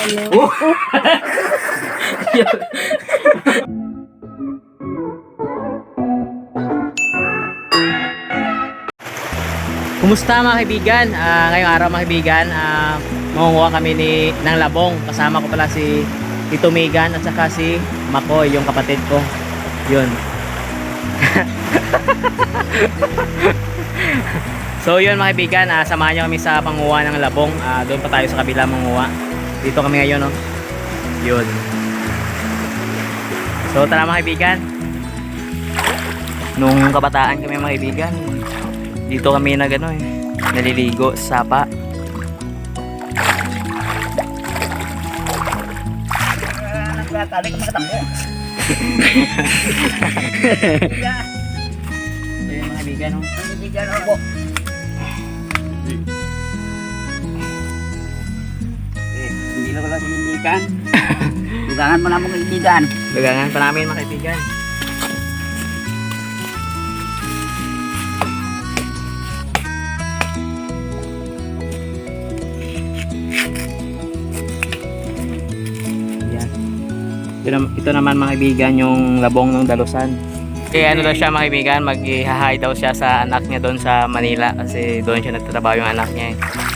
Hello. Kumusta mga kaibigan? Ah, ngayong araw mga kaibigan, mangunguha kami ni, ng labong. Kasama ko pala si Tito Megan at saka si Makoy, yung kapatid ko. Yun. so yun mga kaibigan, ah, samahan nyo kami sa panguha ng labong. Ah, doon pa tayo sa kabila manguha. Dito kami ngayon, no? Yun. So tara mga kaibigan. Nung kabataan kami mga kaibigan, dito kami nag ano eh, naliligo sa sapa. Nagtatali ka makatambo. So yun mga kaibigan, no? Nandiyan ako. Hindi na wala sa kaibigan. Dugangan mo na mong kaibigan. Dagangan pa namin mga kaibigan. Ito, ito naman mga kaibigan yung labong ng dalusan. Kaya ano daw siya mga kaibigan, mag-hi daw siya sa anak niya doon sa Manila kasi doon siya nagtatrabaho yung anak niya eh.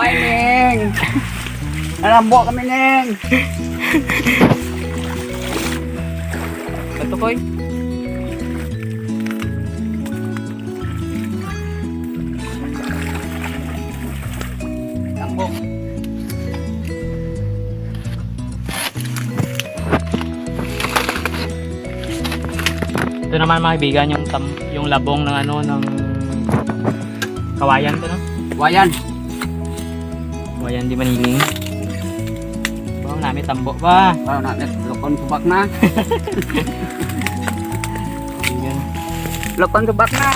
Ay, Neng! Nalambo kami, Neng! Ito koy. Lambo. Ito naman mga kaibigan yung yung labong ng ano ng kawayan to no? Wayan. Kawayan di maniling. Bawang namin tambo ba? Parang natin, lukon subak na. Lukon subak na.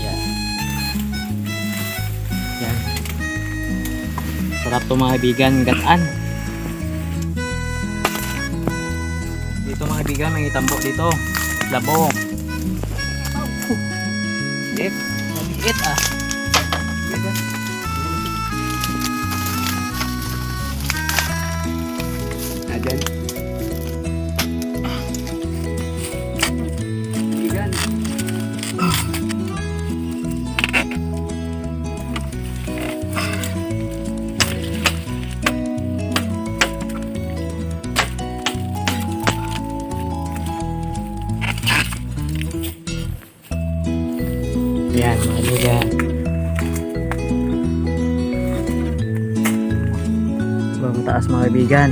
Yan. Yan. Sarap to mga kaibigan, gataan. Dito mga kaibigan, may tambo dito. Labong. Dip. Maliit ah. Ayan. Yan, mga kaibigan. Bang taas mga kaibigan.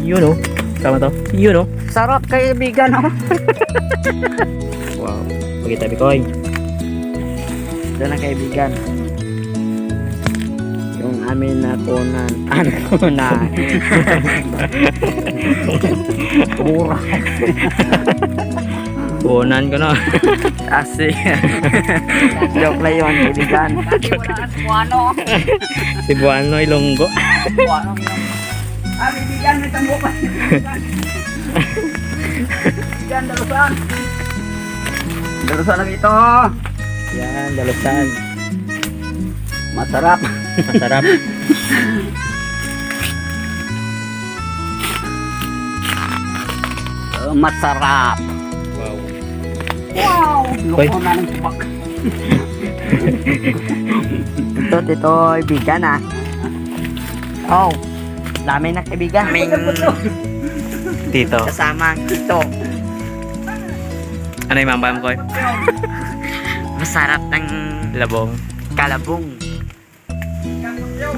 Yun oh. Tama to? Yun oh. Sarap kaibigan, oh. Wow. Pagi tabi koy. Doon ang kaibigan. Yung amin na kunan. Ano na? Pura. Buonan ko na. Asi. Joke lang yun, kaibigan. Kasi wala at kuano. si Buano Ilonggo. Yun. Ah, kaibigan, may tambo pa. Kaibigan, dalusan. Dalusan lang ito. Yan, dalusan. Masarap. Masarap. Uh, masarap. wow. Wow! Loko na ng subak. ito, ito, kaibigan ah. Oh, dami na kaibigan. May Dito. kasama ito. Ano yung mambam ko? Masarap ng Labong. kalabong.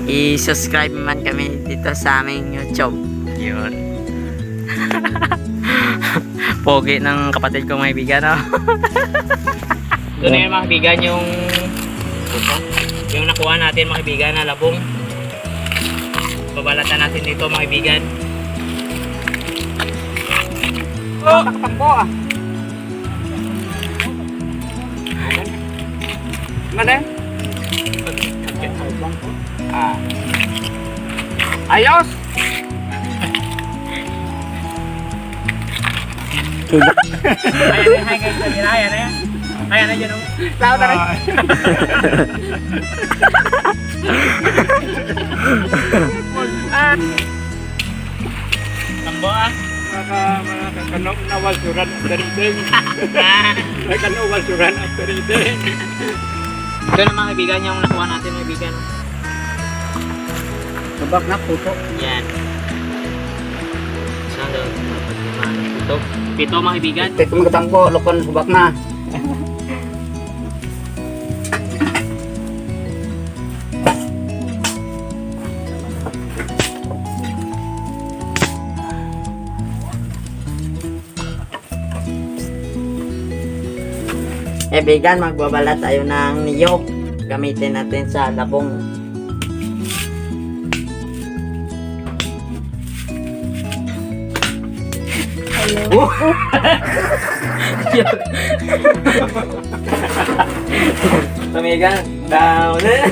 I-subscribe man kami dito sa aming YouTube. Yun. Pogi ng kapatid ko mga kaibigan, no? Doon na yun mga kaibigan yung yung nakuha natin mga kaibigan na labong. Babalatan natin dito mga kaibigan. Oh! Nakatakbo ah. Mana? Ah. Ayos! Ayan, ayan, guys. Ayan, ayan, ayan. Kaya na dyan, oh. Tao na rin. Tambo, ah. Maka makakano nawasuran ang darideng. Nakanawasuran ang darideng. Ito na mga kaibigan yung nakuha natin kaibigan. oh. Subak na puto. Yan. Saan daw? Pito. Pito mga kaibigan. Ito magtampo, lokon subak na. Eh, vegan, magbabala tayo ng niyog. Gamitin natin sa labong. Tumigan. Down. Ito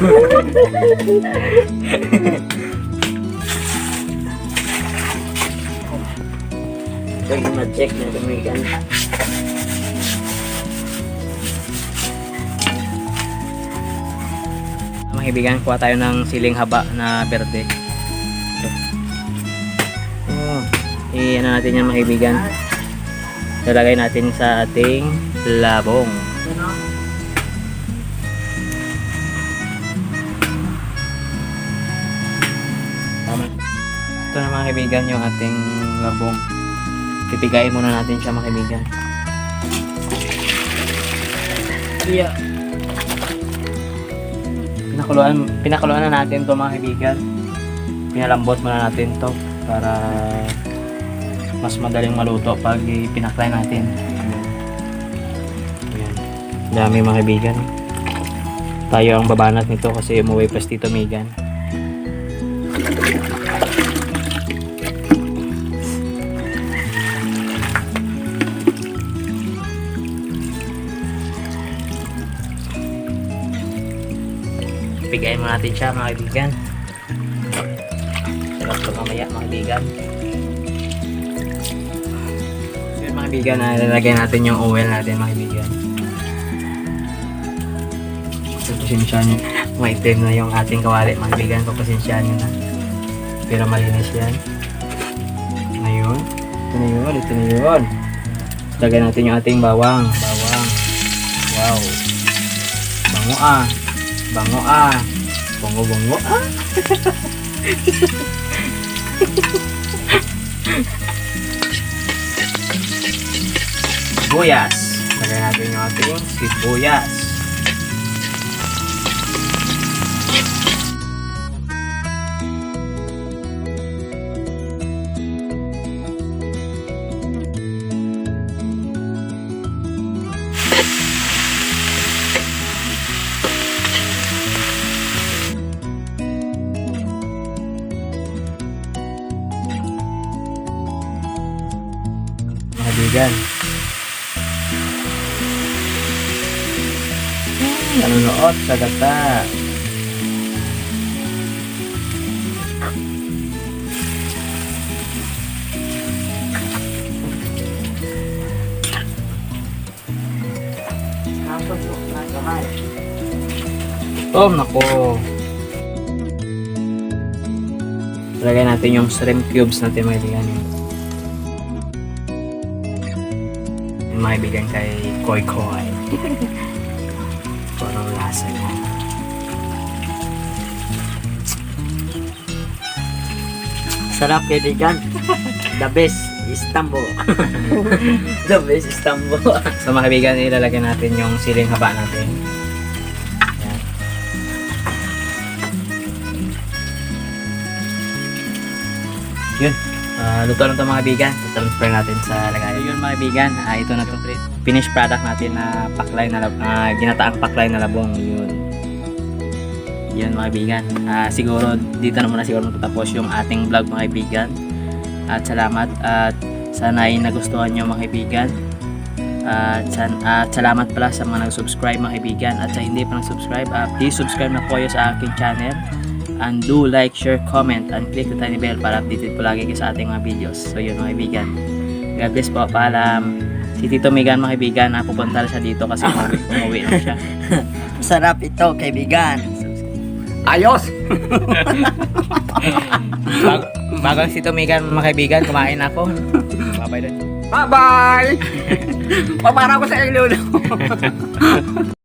yung ma-check na tumigan. Mga kaibigan, kuha tayo ng siling haba na berde. I-ano natin yan mga kaibigan. Lalagay natin sa ating labong. Ito na mga kaibigan yung ating labong. Pipigayin muna natin siya mga kaibigan. Yeah. Pinakuluan, pinakuluan na natin to mga kaibigan. Pinalambot muna natin to para mas madaling maluto pag pinaklay natin. Ayan. Dami mga kaibigan. Tayo ang babanat nito kasi umuwi pa si Tito Megan. Pigayin mo natin siya mga kaibigan. Sarap ito mamaya mga kaibigan. Mga kaibigan, na ilalagay natin yung oil natin mga kaibigan. Pagpasensya nyo. Maitim na yung ating kawali mga kaibigan. Pagpasensya nyo na. Pero malinis yan. Ngayon. Ito na yun. Ito na yun. Lagay natin yung ating bawang. Bawang. Wow. Bango ah. Bango ah. Bango bango ah. sibuyas. Lagay natin yung ating sibuyas. Kaibigan. Nanonood sa gata. Kamay. Oh, nako. Lagay natin yung shrimp cubes natin mga kaibigan. Mga kaibigan kay Koy Koy. Lasa niya. Sarap kaibigan. The best Istanbul. The best Istanbul. So mga kaibigan, ilalagay natin yung siling haba natin. Yan. Yun. Ah, luto na ito mga kaibigan. Transfer natin sa lagayan. Yun mga kaibigan, ah, ito na to. Finished product natin na paklay na ah, ginataang paklay na labong. Yun. Yun mga kaibigan. Ah, siguro dito na muna siguro matatapos yung ating vlog mga kaibigan. At salamat at sana ay nagustuhan nyo mga kaibigan. At, san- at salamat pala sa mga nag-subscribe mga kaibigan at sa hindi pa nag-subscribe, ah, please subscribe na po kayo sa aking channel and do like, share, comment and click the tiny bell para updated po lagi kayo sa ating mga videos. So yun mga kaibigan. God bless po. Paalam. Si Tito Megan mga kaibigan, na pupunta na siya dito kasi umuwi, umuwi na siya. Sarap ito, kaibigan. Ayos! Bago, bago si Tito Megan mga kaibigan, kumain ako. Bye-bye. Bye-bye! Papara ko sa ilo